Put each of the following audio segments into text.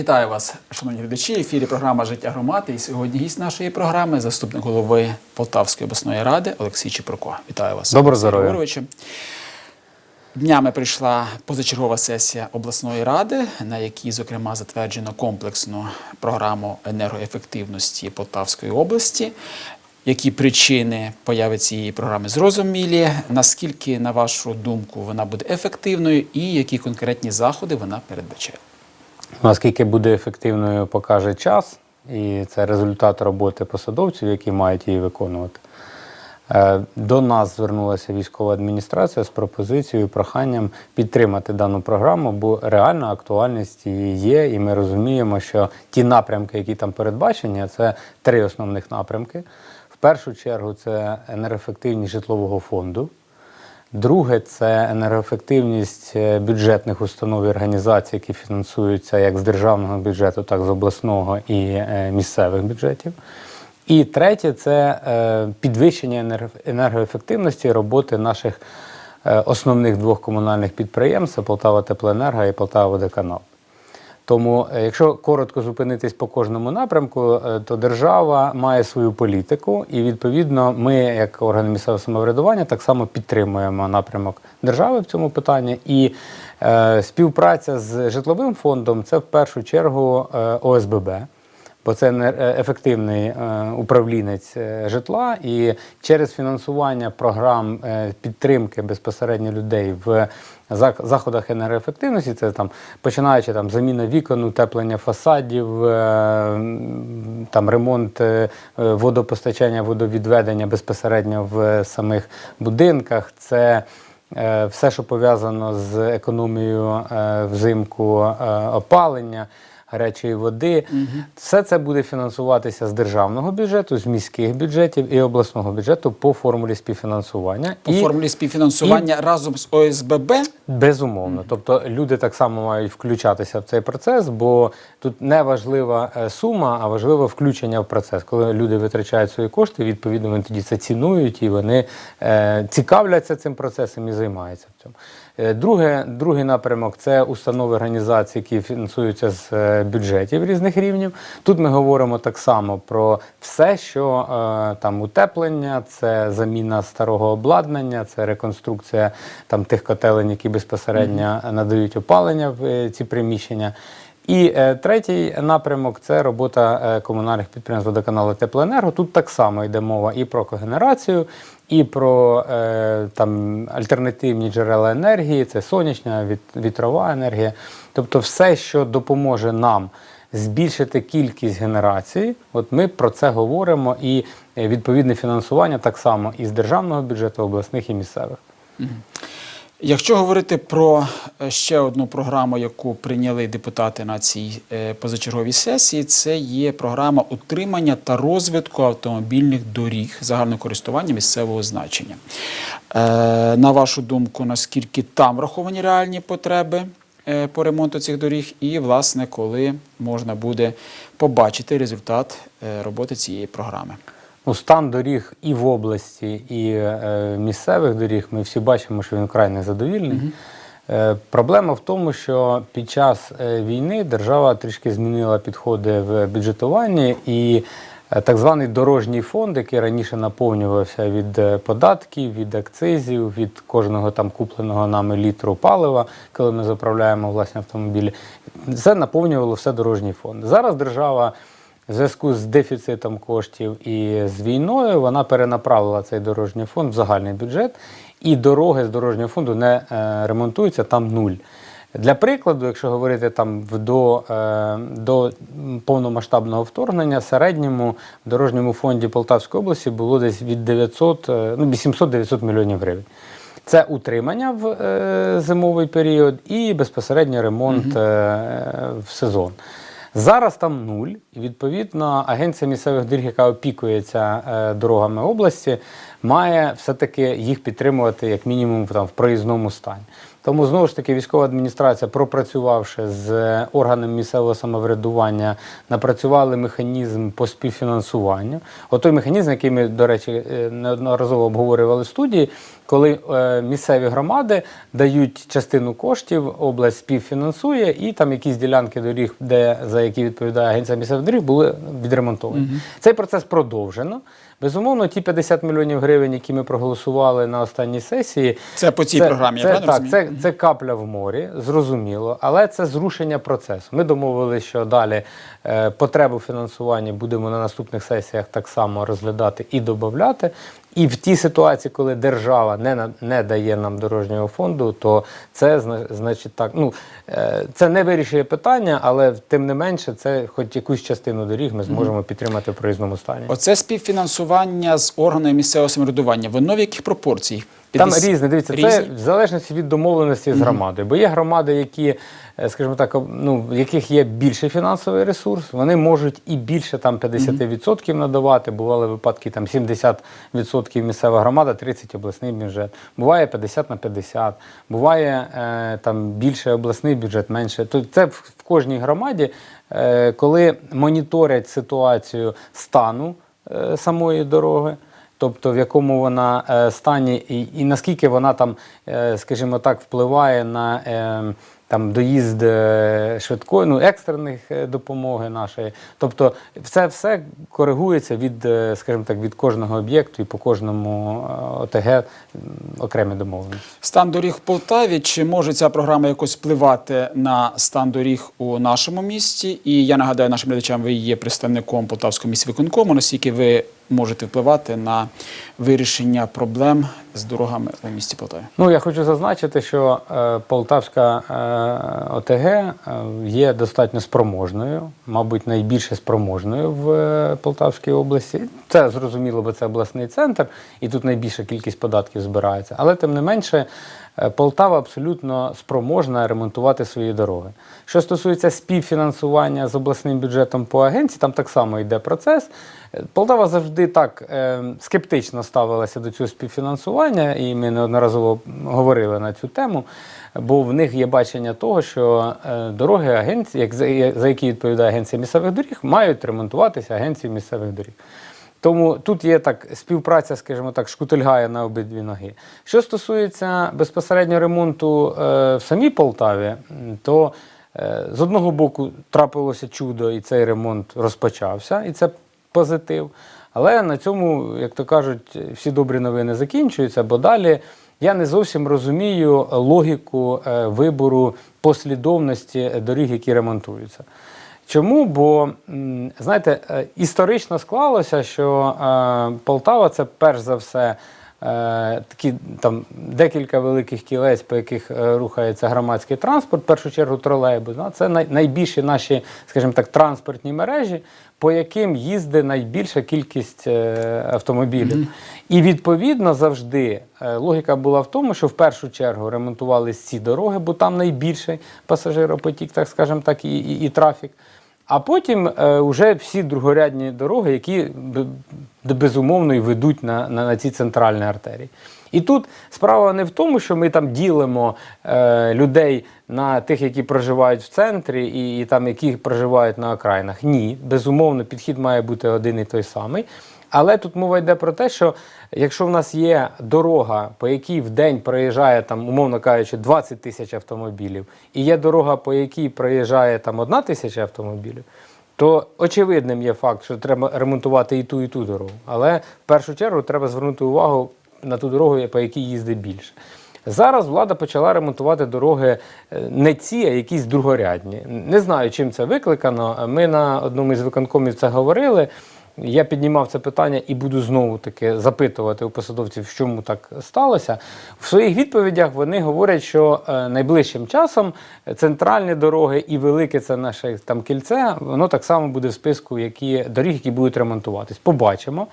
Вітаю вас, шановні глядачі. Ефірі програма Життя громади. І сьогодні гість нашої програми заступник голови Полтавської обласної ради Олексій Чепурко. Вітаю вас. Доброго Олексію здоров'я. Днями прийшла позачергова сесія обласної ради, на якій, зокрема, затверджено комплексну програму енергоефективності Полтавської області. Які причини появи цієї програми зрозумілі? Наскільки, на вашу думку, вона буде ефективною, і які конкретні заходи вона передбачає? Наскільки буде ефективною, покаже час, і це результат роботи посадовців, які мають її виконувати. Е, До нас звернулася військова адміністрація з пропозицією, проханням підтримати дану програму, бо реальна актуальність її є, і ми розуміємо, що ті напрямки, які там передбачені, це три основних напрямки. В першу чергу це енергоефективність житлового фонду. Друге це енергоефективність е, бюджетних установ і організацій, які фінансуються як з державного бюджету, так і з обласного і е, місцевих бюджетів. І третє це е, підвищення енергоефективності роботи наших основних двох комунальних підприємств Полтава Теплоенерго і Полтава Водоканал. Тому, е, якщо коротко зупинитись по кожному напрямку, е, то держава має свою політику, і відповідно ми, як органи місцевого самоврядування, так само підтримуємо напрямок держави в цьому питанні. І е, співпраця з житловим фондом це в першу чергу е, ОСББ. Бо це не- е, ефективний е, управлінець е, житла, і через фінансування програм підтримки безпосередньо людей в заходах енергоефективності, це там починаючи там заміна вікон, утеплення фасадів, там ремонт водопостачання, водовідведення безпосередньо в самих будинках. Це все, що пов'язано з економією взимку опалення. Гарячої води, все це буде фінансуватися з державного бюджету, з міських бюджетів і обласного бюджету по формулі співфінансування. По і формулі співфінансування разом з ОСББ Безумовно. Тобто люди так само мають включатися в цей процес, бо тут не важлива е, сума, а важливе включення в процес. Коли люди витрачають свої кошти, відповідно вони тоді це цінують і вони е, цікавляться цим процесом і займаються в цьому. Е, Друге, другий напрямок це установи організації, які фінансуються з е, бюджетів різних рівнів. Тут ми говоримо так само про все, що е, там утеплення, це заміна старого обладнання, це реконструкція там тих котелень, які безпосередньо надають опалення в ці приміщення. І е, третій напрямок це робота е, комунальних підприємств водоканалу Теплоенерго. Тут так само йде мова і про когенерацію, і про е, там альтернативні джерела енергії, це сонячна, віт- вітрова енергія. Тобто, все, що допоможе нам збільшити кількість генерації, от ми про це говоримо, і відповідне фінансування так само із державного бюджету, обласних і місцевих. Якщо говорити про е, ще одну програму, яку прийняли депутати на цій е, позачерговій сесії, це є програма утримання та розвитку автомобільних доріг загального користування місцевого значення. Е, На вашу думку, наскільки там враховані реальні потреби по ремонту цих доріг, і, власне, коли можна буде побачити результат роботи цієї програми? Ну, стан доріг і в області, і е, місцевих доріг ми всі бачимо, що він вкрай незадовільний. Е, проблема в тому, що під час е, війни держава трішки змінила підходи в бюджетуванні і е, так званий дорожній фонд, який раніше наповнювався від е, податків, від акцизів, від кожного там купленого нами літру палива, коли ми заправляємо власні автомобілі, це наповнювало все дорожній фонд. Зараз держава в зв'язку з дефіцитом коштів і з війною вона перенаправила цей дорожній фонд в загальний бюджет, і дороги з дорожнього фонду не е, ремонтуються там нуль. Для прикладу, якщо говорити там до, е, до повномасштабного вторгнення, в середньому в дорожньому фонді Полтавської області було десь від 900, е, ну, 800-900 мільйонів гривень. Це утримання в е, зимовий період і безпосередньо ремонт е, в сезон. Зараз там нуль, І відповідно агенція місцевих доріг, яка опікується е, дорогами області, має все-таки їх підтримувати як мінімум там, в проїзному стані. Тому знову ж таки військова адміністрація, пропрацювавши з органами місцевого самоврядування, напрацювали механізм по співфінансуванню. От той механізм, який ми, до речі, е, неодноразово обговорювали в студії, коли е, місцеві громади дають частину коштів, область співфінансує, і там якісь ділянки доріг, де за які відповідає агенція місцевих доріг, були відремонтовані. Цей процес продовжено. Безумовно, ті 50 мільйонів гривень, які ми проголосували на останній сесії, Це по цій програмі, я це, правильно так, це, це капля в морі, зрозуміло, але це зрушення процесу. Ми домовилися, що далі е, потребу фінансування будемо на наступних сесіях так само розглядати і додати. І в тій ситуації, коли держава не, на- не дає нам дорожнього фонду, то це зна- значить так. Ну е, це не вирішує питання, але тим не менше, це хоч якусь частину доріг ми зможемо підтримати в проїзному стані. Оце співфінансування з органами місцевого самоврядування. Воно в яких пропорціях? Там різне, дивіться, це в залежності від домовленості з громадою. Бо є громади, які, скажімо так, ну, в яких є більший фінансовий ресурс, вони можуть і більше там 50% надавати. Бували випадки там 70% місцева громада, 30% обласний бюджет. Буває 50 на 50, буває е, там більше обласний бюджет, менше. То це в, кожній громаді, е, коли моніторять ситуацію стану е, самої дороги тобто в якому вона е, стані, і, і наскільки вона там, е, скажімо так, впливає на е, там доїзд е, швидкої, ну екстрених е, допомоги нашої. Тобто, це все коригується від, е, скажімо так, від кожного об'єкту і по кожному ОТГ окремі домовленості. Стан доріг в Полтаві. Чи може ця програма якось впливати на стан доріг у нашому місті? І я нагадаю нашим глядачам, ви є представником Полтавського міськвиконкому. Наскільки ви можете впливати на вирішення проблем з дорогами у місті Полтаві? Ну, я хочу зазначити, що е, Полтавська е, ОТГ е, є достатньо спроможною, мабуть, найбільше спроможною в е, Полтавській області. Це зрозуміло, бо це обласний центр, і тут найбільша кількість податків збирається. Але тим не менше, е, Полтава абсолютно спроможна ремонтувати свої дороги. Що стосується співфінансування з обласним бюджетом по агенції, там так само йде процес. Полтава завжди так е, скептично ставилася до цього співфінансування, і ми неодноразово говорили на цю тему. Бо в них є бачення того, що е, дороги агенції, як за, які відповідає агенція місцевих доріг, мають ремонтуватися агенцією місцевих доріг. Тому тут є так співпраця, скажімо так, шкутильгає на обидві ноги. Що стосується безпосередньо ремонту е, в самій Полтаві, то е, з одного боку трапилося чудо, і цей ремонт розпочався, і це позитив. Але на цьому, як то кажуть, всі добрі новини закінчуються, бо далі я не зовсім розумію логіку е, вибору послідовності доріг, які ремонтуються. Чому? Бо знаєте, е, історично склалося, що е, Полтава це перш за все такі там декілька великих кілець, по яких рухається громадський транспорт, в першу чергу тролейбус. Це найбільші наші, скажімо так, транспортні мережі, по яким їздить найбільша кількість е, автомобілів. І відповідно завжди е, логіка була в тому, що в першу чергу ремонтувалися ці дороги, бо там найбільший пасажиропотік, так скажемо так, і, і, і трафік. А потім е, вже всі другорядні дороги, які безумовно і ведуть на, на, на ці центральні артерії. І тут справа не в тому, що ми там ділимо е, людей на тих, які проживають в центрі, і, і там, які проживають на окраїнах. Ні, безумовно, підхід має бути один і той самий. Але тут мова йде про те, що якщо в нас є дорога, по якій в день проїжджає там, умовно кажучи, 20 тисяч автомобілів, і є дорога, по якій проїжджає там одна тисяча автомобілів, то очевидним є факт, що треба ремонтувати і ту, і ту дорогу. Але в першу чергу треба звернути увагу на ту дорогу, по якій їздить більше. Зараз влада почала ремонтувати дороги е, не ці, а якісь другорядні. Не знаю, чим це викликано. Ми на одному із виконкомів це говорили. Я піднімав це питання і буду знову таки запитувати у посадовців, в чому так сталося. В своїх відповідях вони говорять, що е, найближчим часом центральні дороги і велике це наше там кільце, воно так само буде в списку які, доріг, які будуть ремонтуватись. Побачимо.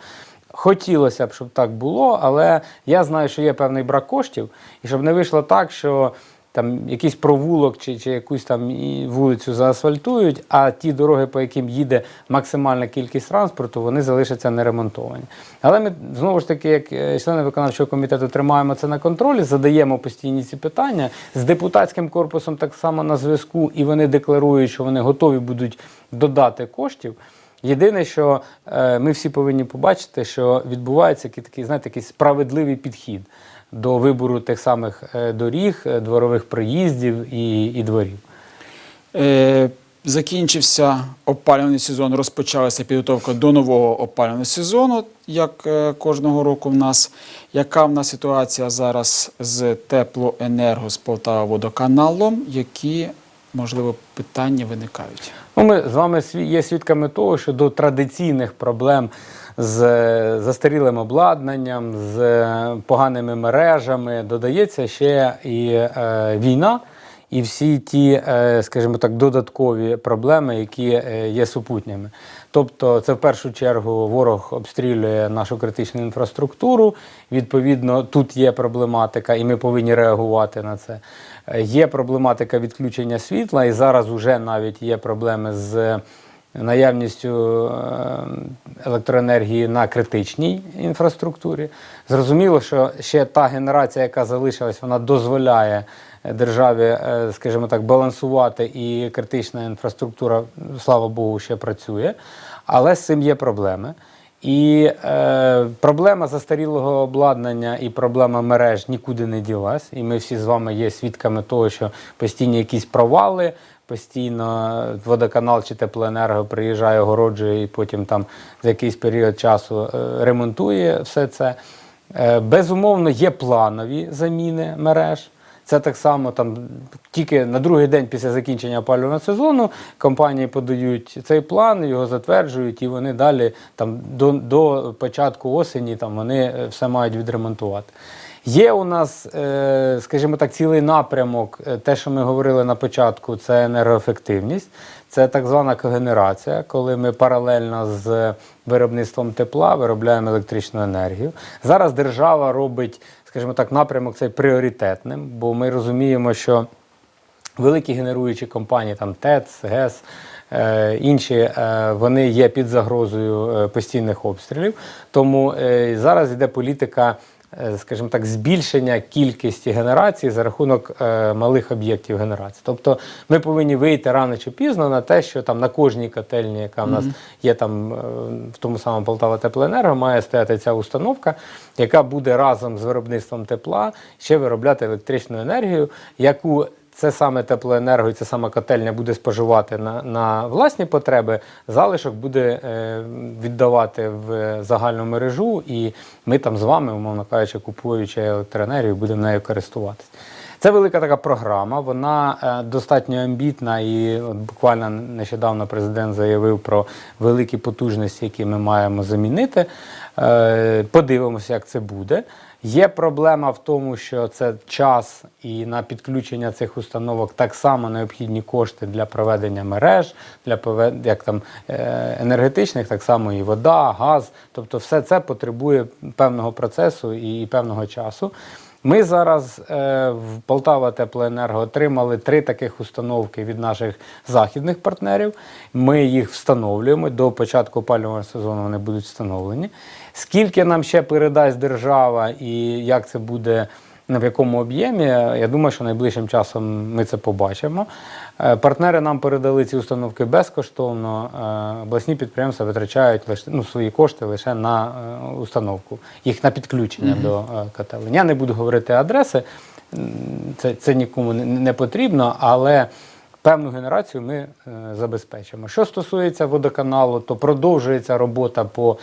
Хотілося б, щоб так було, але я знаю, що є певний брак коштів, і щоб не вийшло так, що там якийсь провулок чи, чи якусь там вулицю заасфальтують, а ті дороги, по яким їде максимальна кількість транспорту, вони залишаться неремонтовані. Але ми знову ж таки, як е, члени виконавчого комітету, тримаємо це на контролі, задаємо постійні ці питання з депутатським корпусом так само на зв'язку, і вони декларують, що вони готові будуть додати коштів. Єдине, що е, ми всі повинні побачити, що відбувається такий, знаєте, такий справедливий підхід до вибору тих самих е, доріг, е, дворових приїздів і, і дворів. Е, Закінчився опалювальний сезон, розпочалася підготовка до нового опалювального сезону, як е, кожного року в нас. Яка в нас ситуація зараз з теплоенерго з Полтава водоканалом? Які, можливо, питання виникають? Ну, ми з вами є свідками того, що до традиційних проблем з застарілим обладнанням, з е, поганими мережами додається ще і е, війна, і всі ті, е, скажімо так, додаткові проблеми, які е, є супутніми. Тобто, це в першу чергу ворог обстрілює нашу критичну інфраструктуру. Відповідно, тут є проблематика, і ми повинні реагувати на це. Е, Є проблематика відключення світла, і зараз вже навіть є проблеми з наявністю е, електроенергії на критичній інфраструктурі. Зрозуміло, що ще та генерація, яка залишилась, вона дозволяє е, державі, е, скажімо так, балансувати, і критична інфраструктура, слава Богу, ще працює. Але з цим є проблеми. І е, проблема застарілого обладнання і проблема мереж нікуди не ділась. І ми всі з вами є свідками того, що постійні якісь провали, постійно водоканал чи теплоенерго приїжджає, огороджує і потім там за якийсь період часу е, ремонтує все це. Е, безумовно, є планові заміни мереж. Це так само там тільки на другий день після закінчення опалювального сезону компанії подають цей план, його затверджують, і вони далі там до, до початку осені там вони е, все мають відремонтувати. Є у нас, е, скажімо так, цілий напрямок, е, те, що ми говорили на початку, це енергоефективність, це так звана когенерація, коли ми паралельно з виробництвом тепла виробляємо електричну енергію. Зараз держава робить, скажімо так, напрямок цей пріоритетним, бо ми розуміємо, що великі генеруючі компанії, там ТЕЦ, ГЕС, е, інші, е, вони є під загрозою е, постійних обстрілів. Тому зараз йде політика. Е, Скажімо так, збільшення кількості генерації за рахунок е, малих об'єктів генерації. Тобто ми повинні вийти рано чи пізно на те, що там на кожній котельні, яка в нас є там е, в тому самому Полтава Теплоенерго, має стояти ця установка, яка буде разом з виробництвом тепла ще виробляти електричну енергію, яку це саме теплоенерго це саме котельня буде споживати на, на власні потреби, залишок буде е, віддавати в загальну мережу, і ми там з вами, умовно кажучи, купуючи електроенергію, будемо нею користуватися. Це велика така програма, вона е, достатньо амбітна, і от буквально нещодавно президент заявив про великі потужності, які ми маємо замінити. Е, подивимося, як це буде. Є проблема в тому, що це час і на підключення цих установок так само необхідні кошти для проведення мереж, для як там е, енергетичних, так само і вода, газ. Тобто, все це потребує певного процесу і певного часу. Ми зараз е, в Полтава Теплоенерго отримали три таких установки від наших західних партнерів. Ми їх встановлюємо до початку опалювального сезону. Вони будуть встановлені. Скільки нам ще передасть держава і як це буде в якому об'ємі, я думаю, що найближчим часом ми це побачимо. Е, Партнери нам передали ці установки безкоштовно. Е, Обласні підприємства витрачають лише ну, свої кошти лише на е, установку, їх на підключення до е, котелень. Я не буду говорити адреси, це, це нікому не, потрібно, але певну генерацію ми забезпечимо. Що стосується водоканалу, то продовжується робота по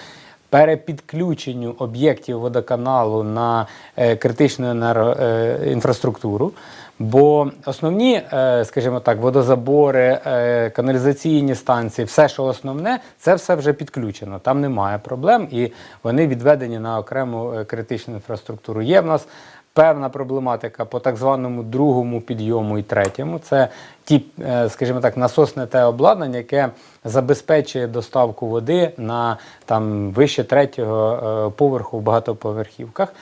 перепідключенню об'єктів водоканалу на е, критичну енерго, е, інфраструктуру. Бо основні, е, скажімо так, водозабори, каналізаційні станції, все, що основне, це все вже підключено. Там немає проблем, і вони відведені на окрему критичну інфраструктуру. Є в нас певна проблематика по так званому другому підйому і третьому. Це ті, е, скажімо так, насосне те обладнання, яке забезпечує доставку води на там вище третього е, поверху в багатоповерхівках.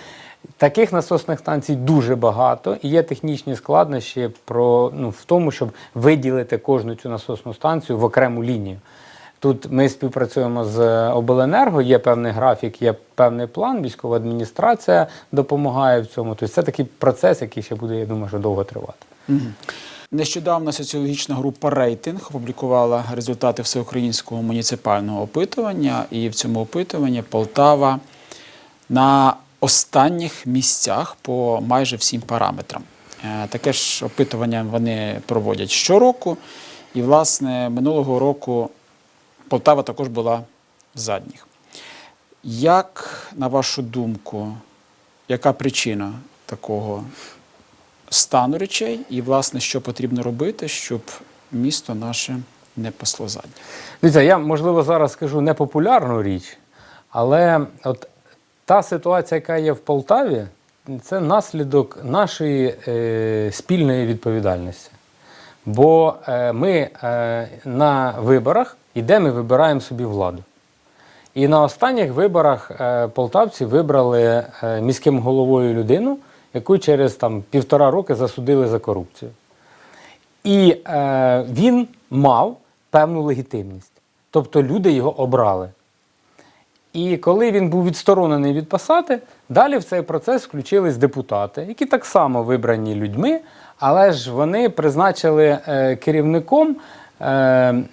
Таких насосних станцій дуже багато, і є технічні складнощі про, ну, в тому, щоб виділити кожну цю насосну станцію в окрему лінію. Тут ми співпрацюємо з обленерго, є певний графік, є певний план, військова адміністрація допомагає в цьому. Тобто це такий процес, який ще буде, я думаю, що довго тривати. Нещодавно соціологічна група Рейтинг опублікувала результати всеукраїнського муніципального опитування, і в цьому опитуванні Полтава на останніх місцях по майже всім параметрам. Е, Таке ж опитування вони проводять щороку, і, власне, минулого року Полтава також була в задніх. Як, на вашу думку, яка причина такого стану речей і, власне, що потрібно робити, щоб місто наше не пасло заднє? Дивіться, я можливо зараз скажу непопулярну річ, але от та ситуація, яка є в Полтаві, це наслідок нашої е, спільної відповідальності. Бо е, ми е, на виборах і вибираємо собі владу. І на останніх виборах е, полтавці вибрали е, міським головою людину, яку через там, півтора роки засудили за корупцію. І е, він мав певну легітимність. Тобто люди його обрали. І коли він був відсторонений від посади, далі в цей процес включились депутати, які так само вибрані людьми, але ж вони призначили е, керівником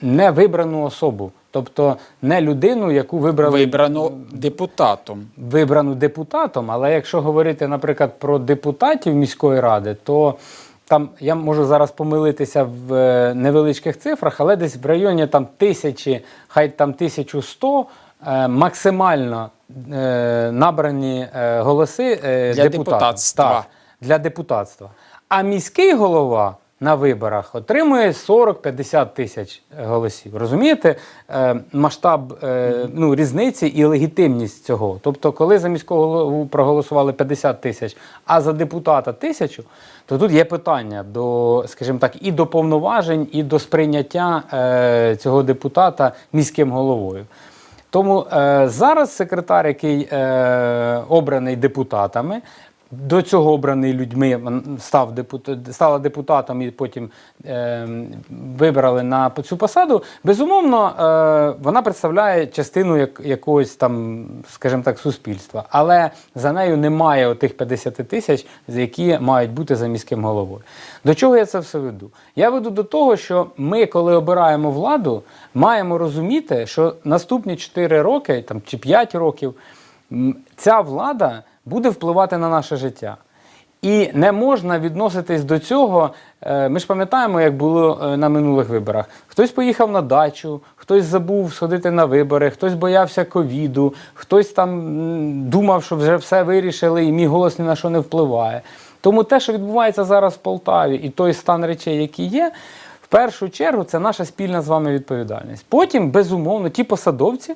невибрану особу, тобто не людину, яку вибрали Вибрано депутатом. вибрану депутатом. Але якщо говорити, наприклад, про депутатів міської ради, то там я можу зараз помилитися в е, невеличких цифрах, але десь в районі там тисячі, хай там 1100 е, максимально е, набрані голоси Для депутатів. депутатства. Так, для депутатства. А міський голова на виборах отримує 40-50 тисяч голосів. Розумієте е, масштаб е, ну, різниці і легітимність цього? Тобто, коли за міського голову проголосували 50 тисяч, а за депутата тисячу, то тут є питання до, скажімо так, і до повноважень, і до сприйняття е, цього депутата міським головою. Тому е, зараз секретар, який е, обраний депутатами, до цього обраний людьми, став депутат, стала депутатом і потім е, вибрали на цю посаду. Безумовно, е, вона представляє частину як, якогось там, скажімо так, суспільства. Але за нею немає отих 50 тисяч, які мають бути за міським головою. До чого я це все веду? Я веду до того, що ми, коли обираємо владу, маємо розуміти, що наступні 4 роки там, чи 5 років ця влада буде впливати на наше життя. І не можна відноситись до цього. е, Ми ж пам'ятаємо, як було е, на минулих виборах. Хтось поїхав на дачу, хтось забув сходити на вибори, хтось боявся ковіду, хтось там думав, що вже все вирішили, і мій голос ні на що не впливає. Тому те, що відбувається зараз в Полтаві, і той стан речей, який є, в першу чергу це наша спільна з вами відповідальність. Потім, безумовно, ті посадовці.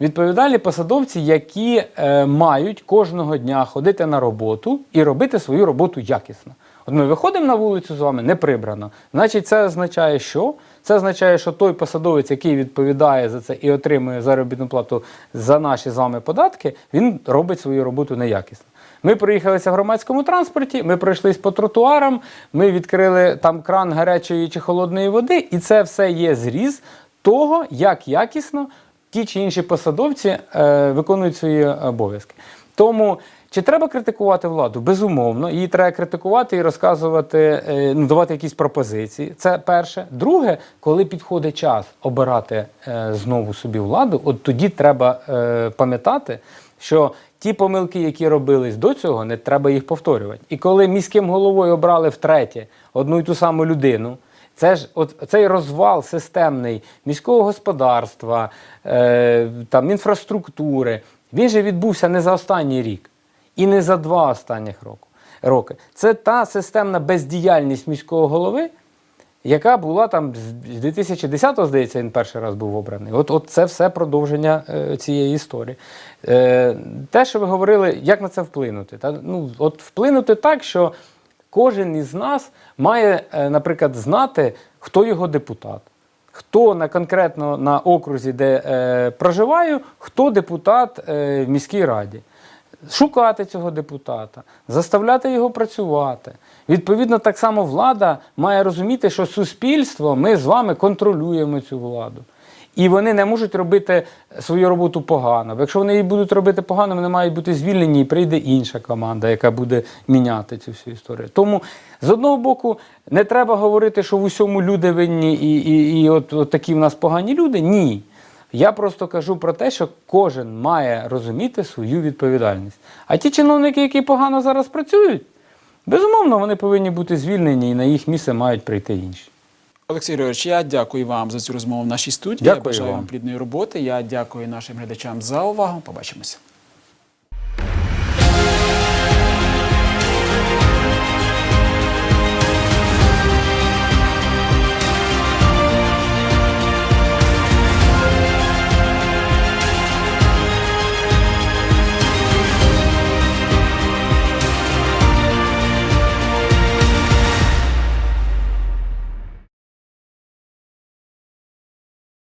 Відповідальні посадовці, які е, мають кожного дня ходити на роботу і робити свою роботу якісно. От ми виходимо на вулицю з вами не прибрано. Значить, це означає, що? Це означає, що той посадовець, який відповідає за це і отримує заробітну плату за наші з вами податки, він робить свою роботу неякісно. Ми проїхалися в громадському транспорті, ми пройшлись по тротуарам, ми відкрили там кран гарячої чи холодної води, і це все є зріз того, як якісно ті чи інші посадовці е, виконують свої обов'язки. Тому чи треба критикувати владу? Безумовно, її треба критикувати і розказувати, е, ну, давати якісь пропозиції. Це перше. Друге, коли підходить час обирати е, знову собі владу, от тоді треба е, пам'ятати, що ті помилки, які робились до цього, не треба їх повторювати. І коли міським головою обрали втретє одну і ту саму людину. Це ж от цей розвал системний міського господарства, е, там інфраструктури. Він же відбувся не за останній рік і не за два останніх року, роки. Це та системна бездіяльність міського голови, яка була там з 2010-го, здається, він перший раз був обраний. От, от це все продовження е, цієї історії. Е, те, що ви говорили, як на це вплинути? Та, ну, от вплинути так, що кожен із нас має, е, наприклад, знати, хто його депутат. Хто на конкретно на окрузі, де е, проживаю, хто депутат е, в міській раді. шукати цього депутата, заставляти його працювати. Відповідно, так само влада має розуміти, що суспільство, ми з вами контролюємо цю владу. І вони не можуть робити свою роботу погано. Якщо вони її будуть робити погано, вони мають бути звільнені, і прийде інша команда, яка буде міняти цю всю історію. Тому з одного боку, не треба говорити, що в усьому люди винні, і, і, і от, от такі в нас погані люди. Ні. Я просто кажу про те, що кожен має розуміти свою відповідальність. А ті чиновники, які погано зараз працюють, безумовно, вони повинні бути звільнені і на їх місце мають прийти інші. Олексій Григорович, я дякую вам за цю розмову в нашій студії. Дякую я бажаю вам. вам плідної роботи. Я дякую нашим глядачам за увагу. Побачимося.